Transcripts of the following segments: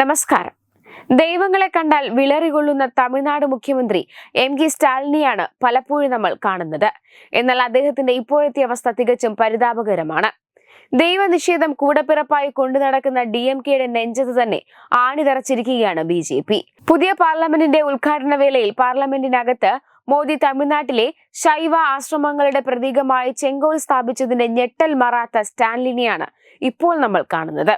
നമസ്കാരം. ദൈവങ്ങളെ കണ്ടാൽ വിളറികൊള്ളുന്ന തമിഴ്നാട് മുഖ്യമന്ത്രി എം കെ സ്റ്റാലിനെയാണ് പലപ്പോഴും നമ്മൾ കാണുന്നത്. എന്നാൽ അദ്ദേഹത്തിന്റെ ഇപ്പോഴത്തെ അവസ്ഥ തികച്ചും പരിതാപകരമാണ്. ദൈവനിഷേധം കൂടപ്പിറപ്പായി കൊണ്ടു നടക്കുന്ന ഡി എം കെയുടെ നെഞ്ചത്ത് തന്നെ ആണിതറച്ചിരിക്കുകയാണ് ബി ജെ പി. പുതിയ പാർലമെന്റിന്റെ ഉദ്ഘാടന വേളയിൽ പാർലമെന്റിനകത്ത് മോദി തമിഴ്നാട്ടിലെ ശൈവ ആശ്രമങ്ങളുടെ പ്രതീകമായി ചെങ്കോൽ സ്ഥാപിച്ചതിന്റെ ഞെട്ടൽ മറാത്ത സ്റ്റാൻലിനെയാണ് ഇപ്പോൾ നമ്മൾ കാണുന്നത്.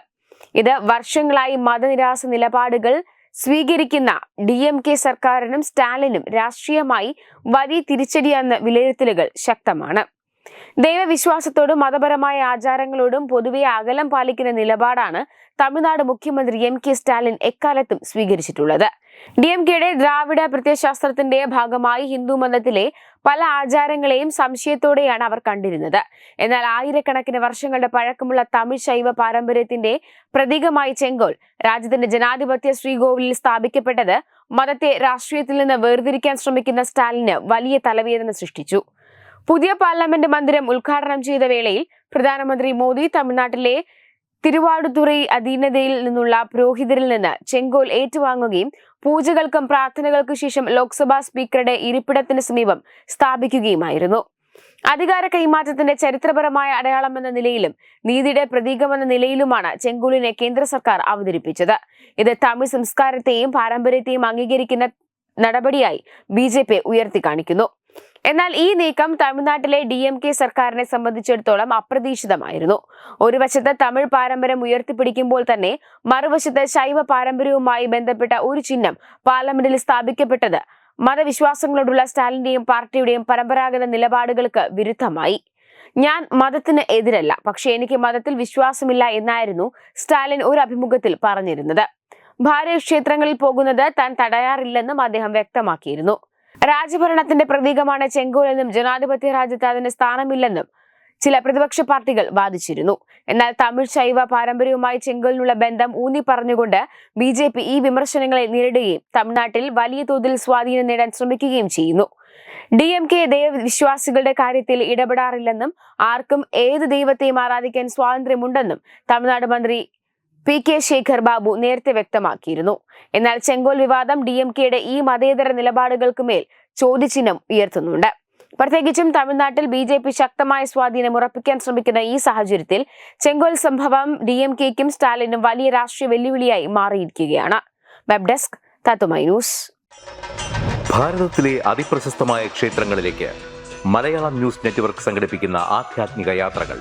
ഇത് വർഷങ്ങളായി മതനിരാസ നിലപാടുകൾ സ്വീകരിക്കുന്ന ഡി എം കെ സർക്കാരിനും സ്റ്റാലിനും രാഷ്ട്രീയമായി വലിയ തിരിച്ചടിയെന്ന വിലയിരുത്തലുകൾ ശക്തമാണ്. ദൈവവിശ്വാസത്തോടും മതപരമായ ആചാരങ്ങളോടും പൊതുവെ അകലം പാലിക്കുന്ന നിലപാടാണ് തമിഴ്നാട് മുഖ്യമന്ത്രി എം കെ സ്റ്റാലിൻ എക്കാലത്തും സ്വീകരിച്ചിട്ടുള്ളത്. ഡി എം കെയുടെ ദ്രാവിഡ പ്രത്യയശാസ്ത്രത്തിന്റെ ഭാഗമായി ഹിന്ദു മതത്തിലെ പല ആചാരങ്ങളെയും സംശയത്തോടെയാണ് അവർ കണ്ടിരുന്നത്. എന്നാൽ ആയിരക്കണക്കിന് വർഷങ്ങളുടെ പഴക്കമുള്ള തമിഴ് ശൈവ പാരമ്പര്യത്തിന്റെ പ്രതീകമായി ചെങ്കോൽ രാജ്യത്തിന്റെ ജനാധിപത്യ ശ്രീകോവിലിൽ സ്ഥാപിക്കപ്പെട്ടത് മതത്തെ രാഷ്ട്രീയത്തിൽ നിന്ന് വേർതിരിക്കാൻ ശ്രമിക്കുന്ന സ്റ്റാലിന് വലിയ തലവേദന സൃഷ്ടിച്ചു. പുതിയ പാർലമെന്റ് മന്ദിരം ഉദ്ഘാടനം ചെയ്ത വേളയിൽ പ്രധാനമന്ത്രി മോദി തമിഴ്നാട്ടിലെ തിരുവാടുതുറൈ അധീനതയിൽ നിന്നുള്ള പുരോഹിതരിൽ നിന്ന് ചെങ്കോൽ ഏറ്റുവാങ്ങുകയും പൂജകൾക്കും പ്രാർത്ഥനകൾക്കു ശേഷം ലോക്സഭാ സ്പീക്കറുടെ ഇരിപ്പിടത്തിന് സമീപം സ്ഥാപിക്കുകയുമായിരുന്നു. അധികാര കൈമാറ്റത്തിന്റെ ചരിത്രപരമായ അടയാളം എന്ന നിലയിലും നീതിയുടെ പ്രതീകമെന്ന നിലയിലുമാണ് ചെങ്കോലിനെ കേന്ദ്ര സർക്കാർ അവതരിപ്പിച്ചത്. ഇത് തമിഴ് സംസ്കാരത്തെയും പാരമ്പര്യത്തെയും അംഗീകരിക്കുന്ന നടപടിയായി ബി ഉയർത്തി കാണിക്കുന്നു. എന്നാൽ ഈ നീക്കം തമിഴ്നാട്ടിലെ ഡി എം കെ സർക്കാരിനെ സംബന്ധിച്ചിടത്തോളം അപ്രതീക്ഷിതമായിരുന്നു. ഒരു വശത്ത് തമിഴ് പാരമ്പര്യം ഉയർത്തിപ്പിടിക്കുമ്പോൾ തന്നെ മറുവശത്ത് ശൈവ പാരമ്പര്യവുമായി ബന്ധപ്പെട്ട ഒരു ചിഹ്നം പാർലമെന്റിൽ സ്ഥാപിക്കപ്പെട്ടത് മതവിശ്വാസങ്ങളോടുള്ള സ്റ്റാലിന്റെയും പാർട്ടിയുടെയും പരമ്പരാഗത നിലപാടുകൾക്ക് വിരുദ്ധമായി. ഞാൻ മതത്തിന് എതിരല്ല പക്ഷേ എനിക്ക് മതത്തിൽ വിശ്വാസമില്ല എന്നായിരുന്നു സ്റ്റാലിൻ ഒരു അഭിമുഖത്തിൽ പറഞ്ഞിരുന്നത്. ഭാര്യ ക്ഷേത്രങ്ങളിൽ പോകുന്നത് താൻ തടയാറില്ലെന്നും അദ്ദേഹം വ്യക്തമാക്കിയിരുന്നു. രാജഭരണത്തിന്റെ പ്രതീകമാണ് ചെങ്കോൽ എന്നും ജനാധിപത്യ രാജ്യത്ത് അതിന് സ്ഥാനമില്ലെന്നും ചില പ്രതിപക്ഷ പാർട്ടികൾ വാദിച്ചിരുന്നു. എന്നാൽ തമിഴ് ശൈവ പാരമ്പര്യവുമായി ചെങ്കോലിനുള്ള ബന്ധം ഊന്നി പറഞ്ഞുകൊണ്ട് ബി ജെ പി ഈ വിമർശനങ്ങളെ നേരിടുകയും തമിഴ്നാട്ടിൽ വലിയ തോതിൽ സ്വാധീനം നേടാൻ ശ്രമിക്കുകയും ചെയ്യുന്നു. ഡി എം കെ ദൈവവിശ്വാസികളുടെ കാര്യത്തിൽ ഇടപെടാറില്ലെന്നും ആർക്കും ഏത് ദൈവത്തെയും ആരാധിക്കാൻ സ്വാതന്ത്ര്യമുണ്ടെന്നും തമിഴ്നാട് മന്ത്രി പി കെ ശേഖർ ബാബു നേരത്തെ വ്യക്തമാക്കിയിരുന്നു. എന്നാൽ ചെങ്കോൽ വിവാദം ഡി എം കെയുടെ ഈ മതേതര നിലപാടുകൾക്ക് മേൽ ചോദ്യചിഹ്നം ഉയർത്തുന്നുണ്ട്. പ്രത്യേകിച്ചും തമിഴ്നാട്ടിൽ ബി ജെ പി ശക്തമായ സ്വാധീനം ഉറപ്പിക്കാൻ ശ്രമിക്കുന്ന ഈ സാഹചര്യത്തിൽ ചെങ്കോൽ സംഭവം ഡി എം കെക്കും സ്റ്റാലിനും വലിയ രാഷ്ട്രീയ വെല്ലുവിളിയായി മാറിയിരിക്കുകയാണ്. വെബ് ഡെസ്ക് തത്തുമൈ ന്യൂസ്. ഭാരതത്തിലെ അതിപ്രശസ്തമായ ക്ഷേത്രങ്ങളിലേക്ക് മലയാളം ന്യൂസ് നെറ്റ്വർക്ക് സംഘടിപ്പിക്കുന്ന ആധ്യാത്മിക യാത്രകൾ.